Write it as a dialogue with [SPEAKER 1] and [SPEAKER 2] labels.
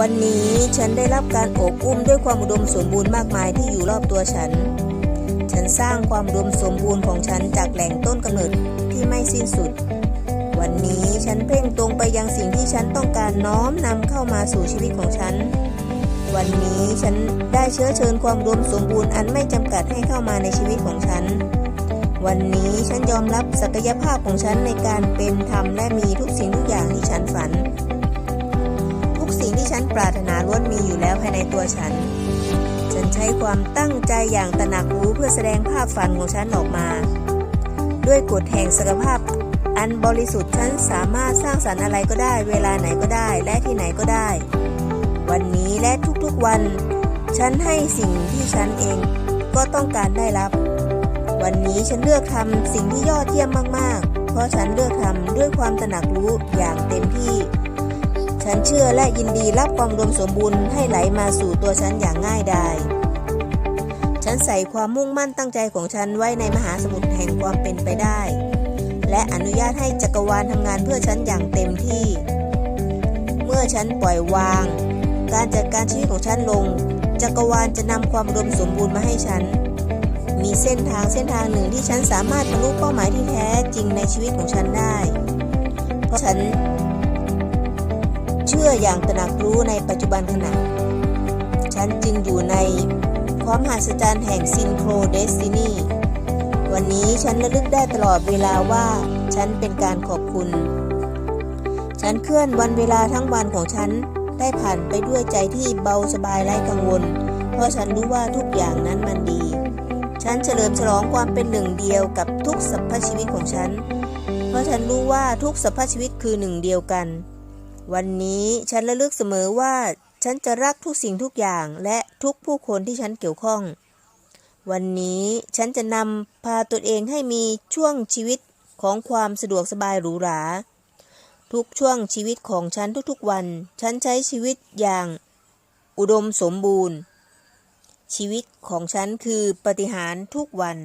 [SPEAKER 1] วันนี้ฉันได้รับการโอบอุ้มด้วยความอุดมสมบูรณ์มากมายที่อยู่รอบตัวฉัน ฉันสร้างความอุดมสมบูรณ์ของฉันจากแหล่งต้นกำเนิดที่ไม่สิ้นสุด วันนี้ฉันเพ่งตรงไปยังสิ่งที่ฉันต้องการน้อมนำเข้ามาสู่ชีวิตของฉัน วันนี้ฉันได้เชื้อเชิญความอุดมสมบูรณ์อันไม่จำกัดให้เข้ามาในชีวิตของฉัน วันนี้ฉันยอมรับศักยภาพของฉันในการเป็นธรรมและมีทุก ปรารถนาล้วนมีอยู่แล้วภายในตัวฉัน ฉันใช้ความตั้งใจอย่างตระหนักรู้เพื่อแสดงภาพฝันของฉันออกมา ด้วยกฎแห่งศักภาพ อันบริสุทธิ์ฉันสามารถสร้างสรรค์อะไรก็ได้ เวลาไหนก็ได้และที่ไหนก็ได้ วันนี้และทุกๆวัน ฉันให้สิ่งที่ฉันเองก็ต้องการได้รับ วันนี้ฉันเลือกทำสิ่งที่ยอดเยี่ยมมากๆ เพราะฉันเลือกทำด้วยความตระหนักรู้อย่างเต็มที่ ฉันเชื่อและยินดีรับความอุดมสมบูรณ์ให้ไหลมาสู่ตัวฉันอย่างง่ายดาย ฉันใส่ความมุ่งมั่นตั้งใจของฉันไว้ในมหาสมุทรแห่งความเป็นไปได้ และอนุญาตให้จักรวาลทำงานเพื่อฉันอย่างเต็มที่ เมื่อฉันปล่อยวาง การจัดการชีวิตของฉันลง จักรวาลจะนำความอุดมสมบูรณ์มาให้ฉัน มีเส้นทางเส้นทางหนึ่งที่ฉันสามารถบรรลุเป้าหมายที่แท้จริงในชีวิตของฉันได้ เพราะฉัน เชื่ออย่างตระหนักรู้ในปัจจุบันขณะ ฉันจึงอยู่ในความมหัศจรรย์แห่งซินโครเดสตินีวันนี้ฉันระลึกได้ตลอดเวลาว่าฉันเป็นการขอบคุณ ฉันเคลื่อนวันเวลาทั้งวันของฉันได้ผ่านไปด้วยใจที่เบาสบายไร้กังวล เพราะฉันรู้ว่าทุกอย่างนั้นมันดี ฉันเฉลิมฉลองความเป็นหนึ่งเดียวกับทุกสรรพชีวิตของฉัน เพราะฉันรู้ว่าทุกสรรพชีวิตคือหนึ่งเดียวกัน วันนี้ฉันระลึกเสมอว่าฉันจะรักทุกสิ่งทุกอย่างและทุกผู้คนที่ฉันเกี่ยวข้อง วันนี้ฉันจะนำพาตนเองให้มีช่วงชีวิตของความสะดวกสบายหรูหรา ทุกช่วงชีวิตของฉันทุกๆวัน ฉันใช้ชีวิตอย่างอุดมสมบูรณ์ ชีวิตของฉันคือปฏิหารทุกวัน